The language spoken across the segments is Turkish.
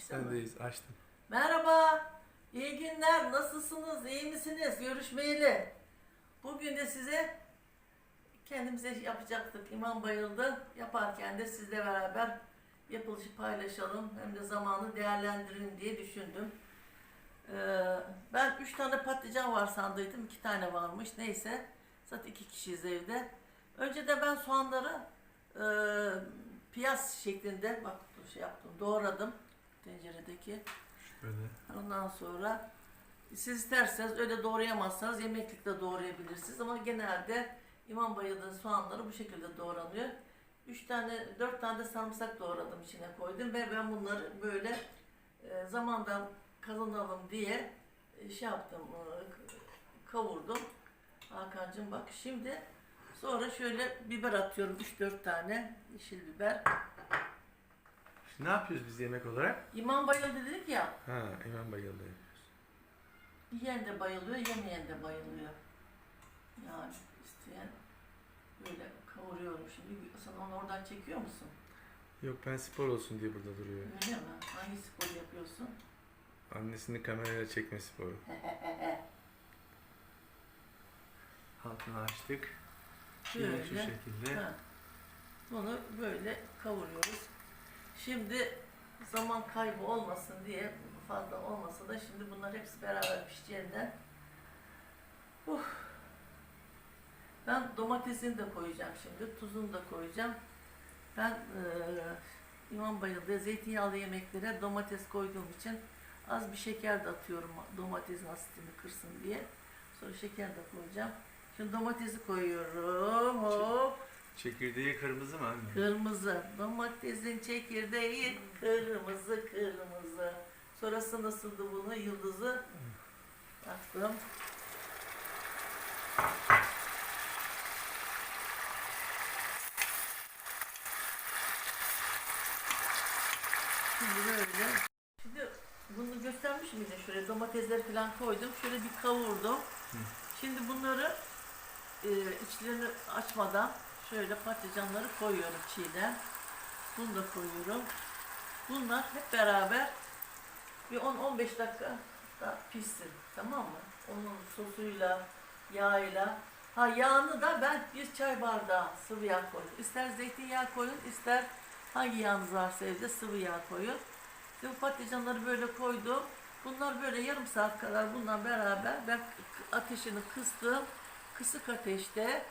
Açtın mı? Sendeyiz açtım. Merhaba, iyi günler, nasılsınız, iyi misiniz? Görüşmeyeli. Bugün de size kendimize yapacaktık. İmam bayıldı. Yaparken de sizle beraber yapılışı paylaşalım. Hem de zamanı değerlendirin diye düşündüm. Ee, ben üç tane patlıcan var sandıydım. iki tane varmış. Neyse. Zaten iki kişiyiz evde. Önce de ben soğanları e, piyaz şeklinde bak şey yaptım. Doğradım tenceredeki. Şöyle. Ondan sonra siz isterseniz öyle doğrayamazsanız yemeklikte doğrayabilirsiniz ama genelde imam bayıldığı soğanları bu şekilde doğranıyor. Üç tane, dört tane de sarımsak doğradım içine koydum ve ben bunları böyle e, zamandan kazanalım diye e, şey yaptım, e, kavurdum. Hakan'cığım bak şimdi sonra şöyle biber atıyorum 3-4 tane yeşil biber. Ne yapıyoruz biz yemek olarak? İmam bayıldı dedik ya Ha, İmam bayıldı. Yiyen de bayılıyor, yemeyen de bayılıyor. Yani isteyen böyle kavuruyorum şimdi. Sen onu oradan çekiyor musun? Yok ben spor olsun diye burada duruyor. Öyle mi? Hangi spor yapıyorsun? Annesini kamerayla çekme sporu. Altını açtık. Yine şu şekilde. Ha. Bunu böyle kavuruyoruz. Şimdi zaman kaybı olmasın diye fazla olmasa da şimdi bunlar hepsi beraber pişeceğinden. Uh. ben domatesini de koyacağım şimdi tuzunu da koyacağım. Ben eee İmam Bayıldı'ya zeytinyağlı yemeklere domates koyduğum için az bir şeker de atıyorum domatesin asitini kırsın diye. Sonra şeker de koyacağım. Şimdi domatesi koyuyorum hop Çekirdeği kırmızı mı anne? Kırmızı. Domatesin çekirdeği kırmızı kırmızı. Sonrası nasıldı bunu? Yıldızı yaptım. Şimdi böyle. Şimdi bunu göstermiş miydim? Şöyle domatesleri falan koydum. Şöyle bir kavurdum. Şimdi bunları e, içlerini açmadan şöyle patlıcanları koyuyorum çiğden. Bunu da koyuyorum. Bunlar hep beraber bir 10-15 dakika da pişsin. Tamam mı? Onun sosuyla, yağıyla. Ha yağını da ben bir çay bardağı sıvı yağ koydum. İster zeytinyağı koyun, ister hangi yağınız varsa evde sıvı yağ koyun. Şimdi patlıcanları böyle koydum. Bunlar böyle yarım saat kadar bundan beraber ben ateşini kıstım. Kısık ateşte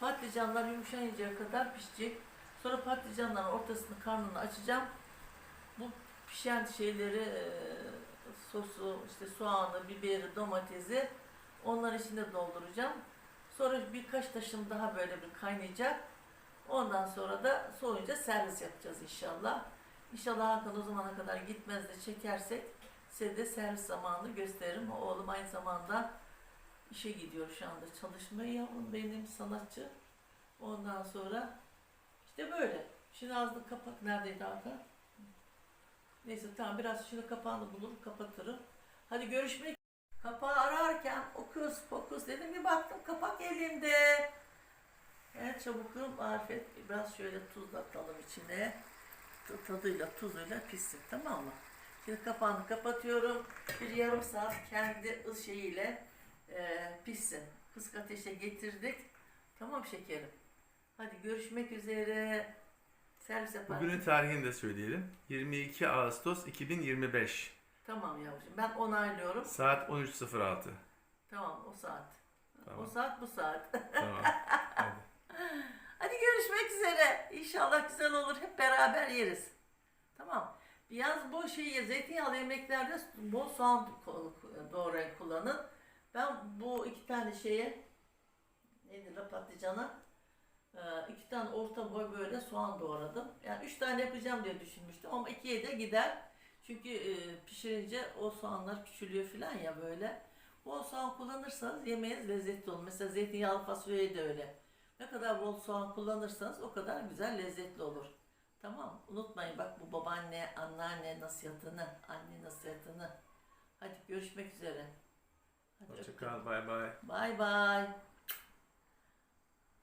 patlıcanlar yumuşayıncaya kadar pişecek. Sonra patlıcanların ortasını karnını açacağım. Bu pişen şeyleri e, sosu, işte soğanı, biberi, domatesi onları içine dolduracağım. Sonra birkaç taşım daha böyle bir kaynayacak. Ondan sonra da soğuyunca servis yapacağız inşallah. İnşallah Hakan o zamana kadar gitmez de çekersek size de servis zamanını gösteririm. Oğlum aynı zamanda işe gidiyor şu anda çalışmaya yavrum benim sanatçı. Ondan sonra işte böyle. Şimdi ağzını kapak neredeydi Hakan? Neyse tamam biraz şimdi kapağını bulurum kapatırım. Hadi görüşmek. Kapağı ararken okus pokus dedim bir baktım kapak elimde. En çabuk marifet biraz şöyle tuz atalım içine. Tadıyla tuzuyla pişsin tamam mı? Şimdi kapağını kapatıyorum. Bir yarım saat kendi şeyiyle e, pişsin. Kısık ateşe getirdik. Tamam şekerim. Hadi görüşmek üzere. Servis yaparım. Bugünün tarihini de söyleyelim. 22 Ağustos 2025. Tamam yavrucuğum. Ben onaylıyorum. Saat 13.06. Tamam o saat. Tamam. O saat bu saat. Tamam. Hadi. Hadi görüşmek üzere. İnşallah güzel olur. Hep beraber yeriz. Tamam. Biraz bu şeyi zeytinyağlı yemeklerde bol soğan doğrayın kullanın. Ben bu iki tane şeye neydi la patlıcana e, iki tane orta boy böyle soğan doğradım. Yani üç tane yapacağım diye düşünmüştüm ama ikiye de gider. Çünkü e, pişirince o soğanlar küçülüyor falan ya böyle. Bol soğan kullanırsanız yemeğiniz lezzetli olur. Mesela zeytinyağlı fasulyeyi de öyle. Ne kadar bol soğan kullanırsanız o kadar güzel lezzetli olur. Tamam Unutmayın bak bu babaanne, anneanne nasihatını, anne nasihatını. Hadi görüşmek üzere. Hoşçakal. Bay bay. Bay bay.